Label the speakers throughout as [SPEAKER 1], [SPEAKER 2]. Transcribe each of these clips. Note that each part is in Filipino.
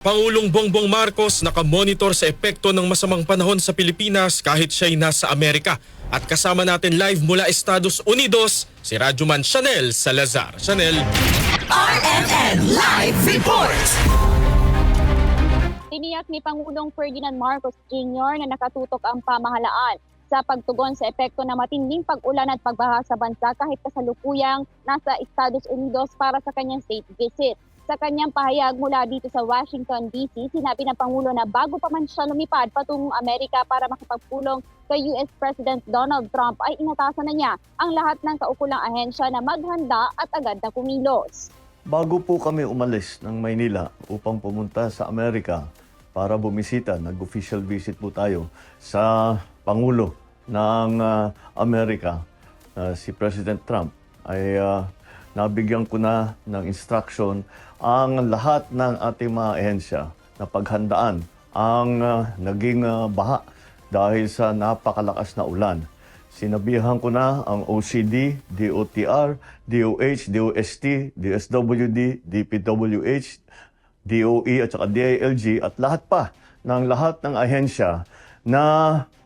[SPEAKER 1] Pangulong Bongbong Marcos nakamonitor sa epekto ng masamang panahon sa Pilipinas kahit siya'y nasa Amerika. At kasama natin live mula Estados Unidos, si Radyoman Chanel Salazar. Chanel,
[SPEAKER 2] RMN Live Report!
[SPEAKER 3] Tiniyak ni Pangulong Ferdinand Marcos Jr. na nakatutok ang pamahalaan sa pagtugon sa epekto ng matinding pag-ulan at pagbaha sa bansa kahit kasalukuyang nasa Estados Unidos para sa kanyang state visit. Sa kanyang pahayag mula dito sa Washington DC, sinabi ng Pangulo na bago pa man siya lumipad patungong Amerika para makipagpulong kay US President Donald Trump ay inatasan na niya ang lahat ng kaukulang ahensya na maghanda at agad na kumilos.
[SPEAKER 4] Bago po kami umalis ng Maynila upang pumunta sa Amerika para bumisita, nag-official visit po tayo sa Pangulo ng ah, Amerika, ah, si President Trump, ay ah, nabigyan ko na ng instruction ang lahat ng ating mga ahensya na paghandaan ang ah, naging ah, baha dahil sa napakalakas na ulan. Sinabihan ko na ang OCD, DOTR, DOH, DOST, DSWD, DPWH, DOE at saka DILG at lahat pa ng lahat ng ahensya na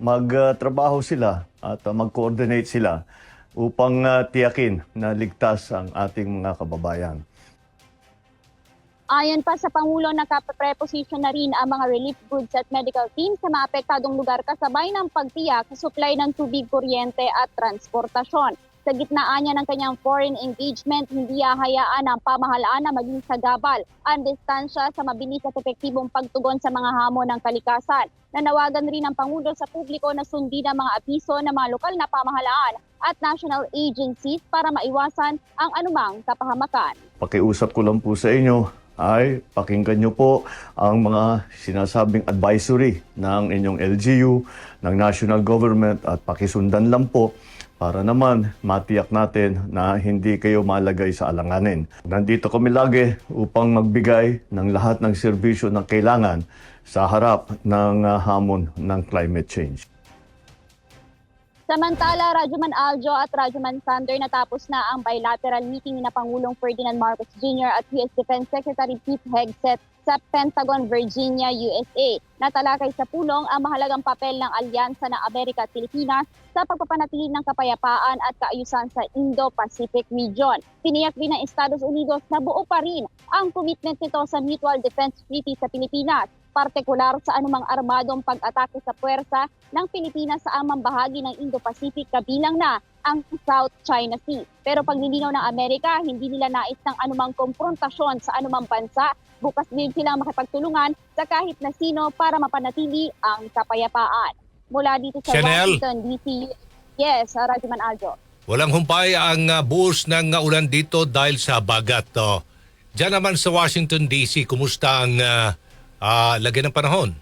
[SPEAKER 4] magtrabaho sila at uh, mag-coordinate sila upang uh, tiyakin na ligtas ang ating mga kababayan.
[SPEAKER 3] Ayon pa sa Pangulo, nakapreposition na rin ang mga relief goods at medical team sa mga apektadong lugar kasabay ng pagtiyak sa supply ng tubig, kuryente at transportasyon. Sa gitnaan niya ng kanyang foreign engagement, hindi hahayaan ang pamahalaan na maging sagabal ang distansya sa mabilis at epektibong pagtugon sa mga hamon ng kalikasan. Nanawagan rin ang Pangulo sa publiko na sundin ang mga abiso ng mga lokal na pamahalaan at national agencies para maiwasan ang anumang kapahamakan.
[SPEAKER 4] Pakiusap ko lang po sa inyo ay pakinggan nyo po ang mga sinasabing advisory ng inyong LGU, ng national government at pakisundan lang po para naman matiyak natin na hindi kayo malagay sa alanganin. Nandito kami lagi upang magbigay ng lahat ng serbisyo na kailangan sa harap ng ah, hamon ng climate change.
[SPEAKER 3] Samantala, Rajuman Aljo at Rajuman Sander natapos na ang bilateral meeting ni na Pangulong Ferdinand Marcos Jr. at US Defense Secretary Pete Hegseth sa Pentagon, Virginia, USA. Natalakay sa pulong ang mahalagang papel ng alyansa ng Amerika at Pilipinas sa pagpapanatili ng kapayapaan at kaayusan sa Indo-Pacific region. Tiniyak din ng Estados Unidos na buo pa rin ang commitment nito sa Mutual Defense Treaty sa Pilipinas partikular sa anumang armadong pag-atake sa puwersa ng Pilipinas sa amang bahagi ng Indo-Pacific kabilang na ang South China Sea. Pero paglilinaw ng Amerika, hindi nila nais ng anumang konfrontasyon sa anumang bansa. Bukas din silang makipagtulungan sa kahit na sino para mapanatili ang kapayapaan. Mula dito sa
[SPEAKER 5] Chanel.
[SPEAKER 3] Washington, D.C. Yes, uh, Rajuman Aljo.
[SPEAKER 5] Walang humpay ang uh, buhos ng uh, ulan dito dahil sa bagat. Oh. Diyan naman sa Washington DC, kumusta ang uh, uh, lagay ng panahon?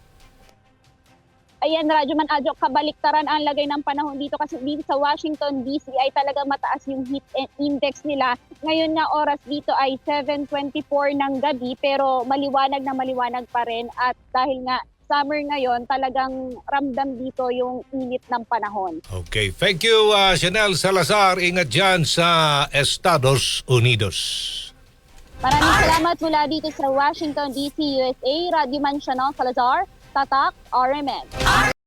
[SPEAKER 3] Ayan, Rajuman Aljo, kabaliktaran ang lagay ng panahon dito kasi dito sa Washington DC ay talaga mataas yung heat index nila. Ngayon nga oras dito ay 7.24 ng gabi pero maliwanag na maliwanag pa rin at dahil nga summer ngayon talagang ramdam dito yung init ng panahon.
[SPEAKER 5] Okay, thank you uh, Chanel Salazar. Ingat dyan sa Estados Unidos.
[SPEAKER 3] Maraming salamat mula dito sa Washington DC, USA. Radio Man Chanel Salazar, Tatak. RMN